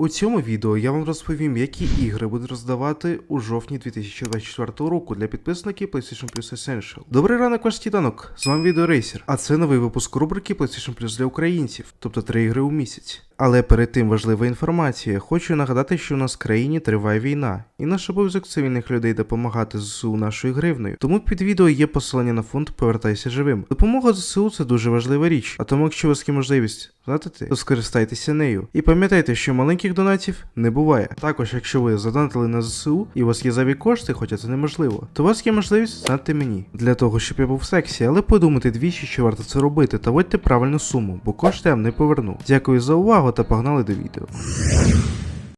У цьому відео я вам розповім, які ігри будуть роздавати у жовтні 2024 року для підписників PlayStation Plus Essential. Добрий ранок, ваш тітанок! З вами відеорейсер, а це новий випуск рубрики PlayStation Plus для українців, тобто три ігри у місяць. Але перед тим важлива інформація. Хочу нагадати, що у нас в країні триває війна, і наш обов'язок цивільних людей допомагати ЗСУ нашою гривнею. Тому під відео є посилання на фонд Повертайся живим. Допомога ЗСУ це дуже важлива річ. А тому, якщо у вас є можливість донатити, то скористайтеся нею. І пам'ятайте, що маленьких донатів не буває. Також, якщо ви задонатили на ЗСУ і у вас є зайві кошти, хоча це неможливо, то у вас є можливість знати мені для того, щоб я був в сексі, але подумайте двічі, що варто це робити, та вводьте правильну суму, бо кошти я вам не поверну. Дякую за увагу та погнали до відео.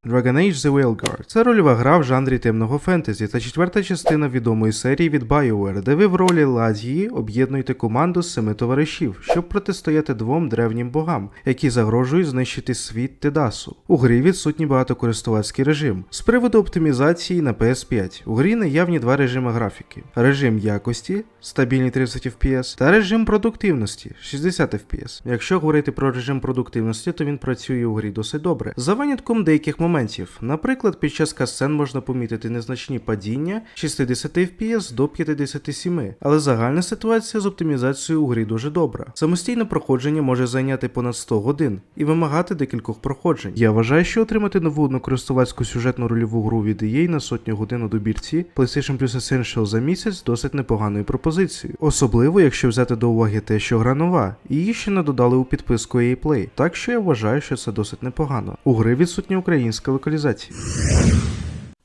Dragon Age The Whaleguard – це рольова гра в жанрі темного фентезі та четверта частина відомої серії від BioWare, де ви в ролі Ладії об'єднуєте команду з семи товаришів, щоб протистояти двом древнім богам, які загрожують знищити світ Тедасу. У грі відсутній багатокористувацький режим. З приводу оптимізації на PS5 у грі наявні два режими графіки: режим якості стабільний 30 FPS та режим продуктивності 60 FPS. Якщо говорити про режим продуктивності, то він працює у грі досить добре. За винятком деяких моментів. Наприклад, під час касцен можна помітити незначні падіння 60 FPS до 57, але загальна ситуація з оптимізацією у грі дуже добра. Самостійне проходження може зайняти понад 100 годин і вимагати декількох проходжень. Я вважаю, що отримати нову однокористувацьку сюжетну рольову гру від EA на сотню годин у добірці PlayStation Plus Essential за місяць досить непоганою пропозицією. Особливо, якщо взяти до уваги те, що гра нова, її ще не додали у підписку EA Play. Так що я вважаю, що це досить непогано. У гри відсутня українська локалізація.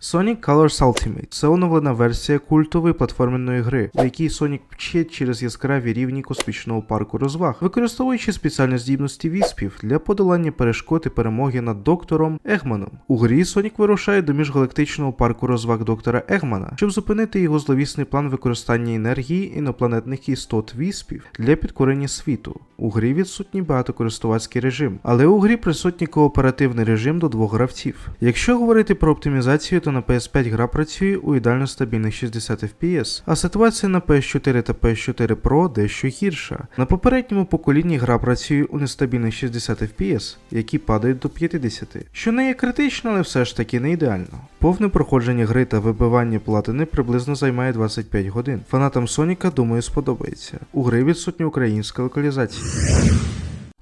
Sonic Colors Ultimate це оновлена версія культової платформенної гри, у якій Sonic вчить через яскраві рівні космічного парку розваг, використовуючи спеціальні здібності віспів для подолання перешкод і перемоги над доктором Егманом. У грі Sonic вирушає до міжгалактичного парку розваг доктора Егмана, щоб зупинити його зловісний план використання енергії інопланетних істот віспів для підкорення світу. У грі відсутній багатокористувацький режим, але у грі присутній кооперативний режим до двох гравців. Якщо говорити про оптимізацію, то на PS5 гра працює у ідеально стабільних 60 FPS, а ситуація на PS4 та PS4 Pro дещо гірша. На попередньому поколінні гра працює у нестабільних 60 FPS, які падають до 50, що не є критично, але все ж таки не ідеально. Повне проходження гри та вибивання платини приблизно займає 25 годин. Фанатам Соніка, думаю, сподобається. У гри відсутня українська локалізація.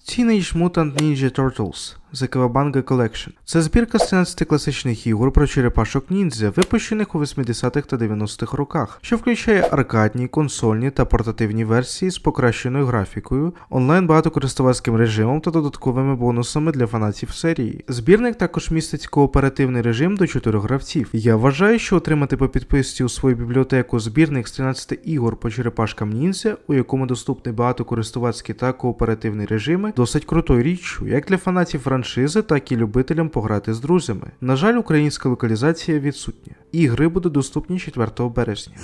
Teenage Mutant Ninja Turtles The Kawabanga Collection. Це збірка з 13 класичних ігор про черепашок ніндзя, випущених у 80-х та 90-х роках, що включає аркадні, консольні та портативні версії з покращеною графікою, онлайн багатокористувацьким режимом та додатковими бонусами для фанатів серії. Збірник також містить кооперативний режим до 4 гравців. Я вважаю, що отримати по підписці у свою бібліотеку збірник з 13 ігор по черепашкам ніндзя, у якому доступні багатокористувацькі та кооперативні режими, досить крутою річчю, як для фанатів франшизи, так і любителям пограти з друзями. На жаль, українська локалізація відсутня. Ігри будуть доступні 4 березня.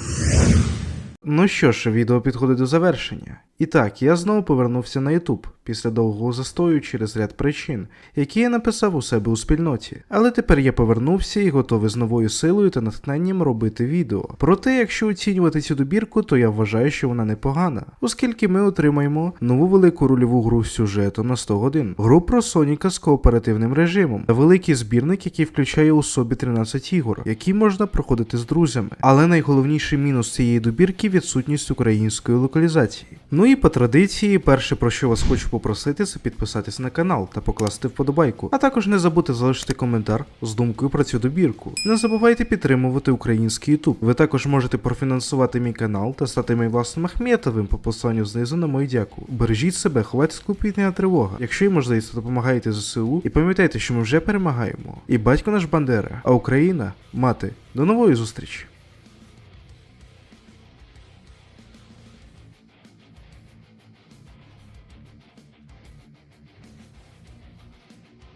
Ну що ж, відео підходить до завершення. І так, я знову повернувся на YouTube після довгого застою через ряд причин, які я написав у себе у спільноті. Але тепер я повернувся і готовий з новою силою та натхненням робити відео. Проте, якщо оцінювати цю добірку, то я вважаю, що вона непогана, оскільки ми отримаємо нову велику рольову гру з сюжетом на 100 годин, гру про Соніка з кооперативним режимом, та великий збірник, який включає у собі 13 ігор, які можна проходити з друзями. Але найголовніший мінус цієї добірки відсутність української локалізації. Ну і по традиції, перше про що вас хочу попросити, це підписатись на канал та покласти вподобайку, а також не забудьте залишити коментар з думкою про цю добірку. Не забувайте підтримувати український YouTube. Ви також можете профінансувати мій канал та стати моїм власним Ахметовим по посиланню знизу на мою дяку. Бережіть себе, ховайте скупітня тривога. Якщо є можливість, допомагайте ЗСУ і пам'ятайте, що ми вже перемагаємо. І батько наш Бандера, а Україна мати. До нової зустрічі!